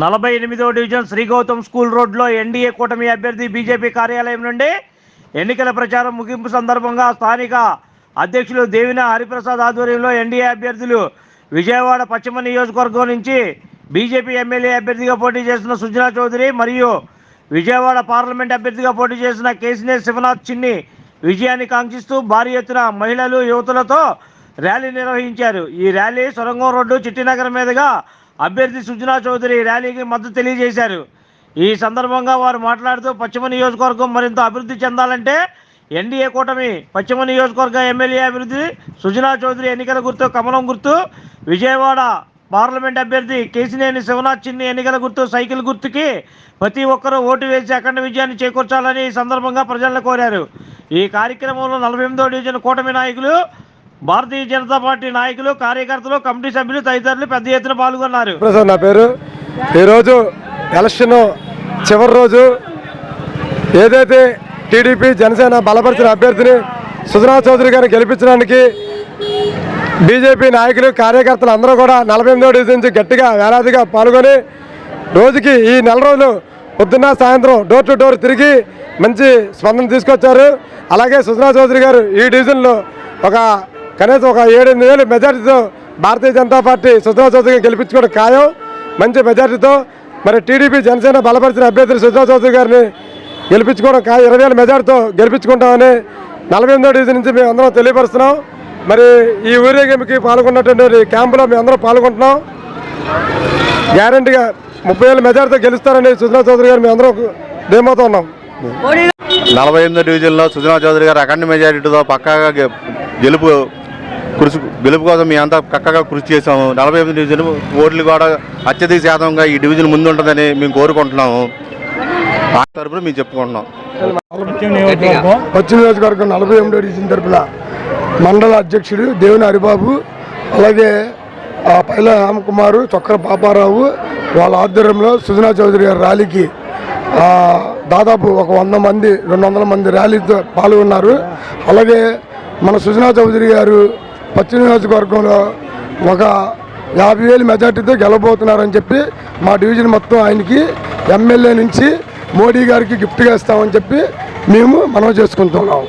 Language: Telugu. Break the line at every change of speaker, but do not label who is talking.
నలభై ఎనిమిదో డివిజన్ శ్రీ గౌతమ్ స్కూల్ రోడ్లో ఎన్డీఏ కూటమి అభ్యర్థి బీజేపీ కార్యాలయం నుండి ఎన్నికల ప్రచారం ముగింపు సందర్భంగా స్థానిక అధ్యక్షులు దేవిన హరిప్రసాద్ ఆధ్వర్యంలో ఎన్డీఏ అభ్యర్థులు విజయవాడ పశ్చిమ నియోజకవర్గం నుంచి బీజేపీ ఎమ్మెల్యే అభ్యర్థిగా పోటీ చేసిన సుజనా చౌదరి మరియు విజయవాడ పార్లమెంట్ అభ్యర్థిగా పోటీ చేసిన కేసినే శివనాథ్ చిన్ని విజయాన్ని కాంక్షిస్తూ భారీ ఎత్తున మహిళలు యువతులతో ర్యాలీ నిర్వహించారు. ఈ ర్యాలీ సొరంగం రోడ్డు చిట్టినగర్ మీదుగా అభ్యర్థి సుజనా చౌదరి ర్యాలీకి మద్దతు తెలియజేశారు. ఈ సందర్భంగా వారు మాట్లాడుతూ పశ్చిమ నియోజకవర్గం మరింత అభివృద్ధి చెందాలంటే ఎన్డీఏ కూటమి పశ్చిమ నియోజకవర్గ ఎమ్మెల్యే అభివృద్ధి సుజనా చౌదరి ఎన్నికల గుర్తు కమలం గుర్తు విజయవాడ పార్లమెంట్ అభ్యర్థి కేసినేని శివనాథ్ చిన్ని ఎన్నికల గుర్తు సైకిల్ గుర్తుకి ప్రతి ఒక్కరూ ఓటు వేసి అఖండ విజయాన్ని చేకూర్చాలని ఈ సందర్భంగా ప్రజలను కోరారు. ఈ కార్యక్రమంలో నలభై ఎనిమిదో డివిజన్ కూటమి నాయకులు భారతీయ జనతా పార్టీ నాయకులు కార్యకర్తలు కమిటీ సభ్యులు తదితరులు పెద్ద ఎత్తున పాల్గొన్నారు.
నా పేరు. ఈరోజు ఎలక్షన్ చివరి రోజు ఏదైతే టీడీపీ జనసేన బలపరిచిన అభ్యర్థిని సుజనా చౌదరి గారిని గెలిపించడానికి బీజేపీ నాయకులు కార్యకర్తలు అందరూ కూడా నలభై ఎనిమిదో డివిజన్ నుంచి గట్టిగా వేలాదిగా పాల్గొని రోజుకి ఈ నెల రోజులు పొద్దున్న సాయంత్రం డోర్ టు డోర్ తిరిగి మంచి స్పందన తీసుకొచ్చారు. అలాగే సుజనా చౌదరి గారు ఈ డివిజన్లో ఒక కనీసం ఒక ఏడెనిమిది వేలు మెజార్టీతో భారతీయ జనతా పార్టీ సుజనా చౌదరి గెలిపించుకోవడం ఖాయం. మంచి మెజార్టీతో మరి టీడీపీ జనసేన బలపరిచిన అభ్యర్థి సుజనా చౌదరి గారిని గెలిపించుకోవడం ఖాయం. ఇరవై వేల మెజార్టీతో గెలిపించుకుంటామని నలభై ఎనిమిదో డివిజన్ నుంచి మేము అందరం తెలియపరుస్తున్నాం. మరి ఈ ఊరేగింపుకి పాల్గొన్నటువంటి క్యాంపులో మేము అందరం పాల్గొంటున్నాం. గ్యారంటీగా ముప్పై వేల మెజార్టీతో గెలుస్తారని సుజనా చౌదరి గారు మేము అందరం ధీమాతో ఉన్నాం.
నలభై ఎనిమిదో డివిజన్లో సుజనా చౌదరి గారు అఖండ మెజారిటీతో పక్కాగా గెలుపు కృషి గెలుపు కోసం మేము అంతా పక్కగా కృషి చేసాము నలభై ఎనిమిది డివిజన్ ఓట్లు కూడా అత్యధిక శాతంగా ఈ డివిజన్ ముందు ఉంటుందని మేము కోరుకుంటున్నాము. ఆ తరపున మేము చెప్పుకుంటున్నాం.
పశ్చిమ నియోజకవర్గం నలభై ఎనిమిదో డివిజన్ తరపున మండల అధ్యక్షుడు దేవుని హరిబాబు అలాగే పైల రామకుమారు చొక్కర పాపారావు వాళ్ళ ఆధ్వర్యంలో సుజనా చౌదరి గారి ర్యాలీకి దాదాపు ఒక వంద మంది రెండు వందల మంది ర్యాలీతో పాల్గొన్నారు. అలాగే మన సుజనా చౌదరి గారు పశ్చిమ నియోజకవర్గంలో ఒక యాభై వేలు మెజార్టీతో గెలబోతున్నారని చెప్పి మా డివిజన్ మొత్తం ఆయనకి ఎమ్మెల్యే నుంచి మోడీ గారికి గిఫ్ట్గా ఇస్తామని చెప్పి మేము మనం చేసుకుంటున్నాం.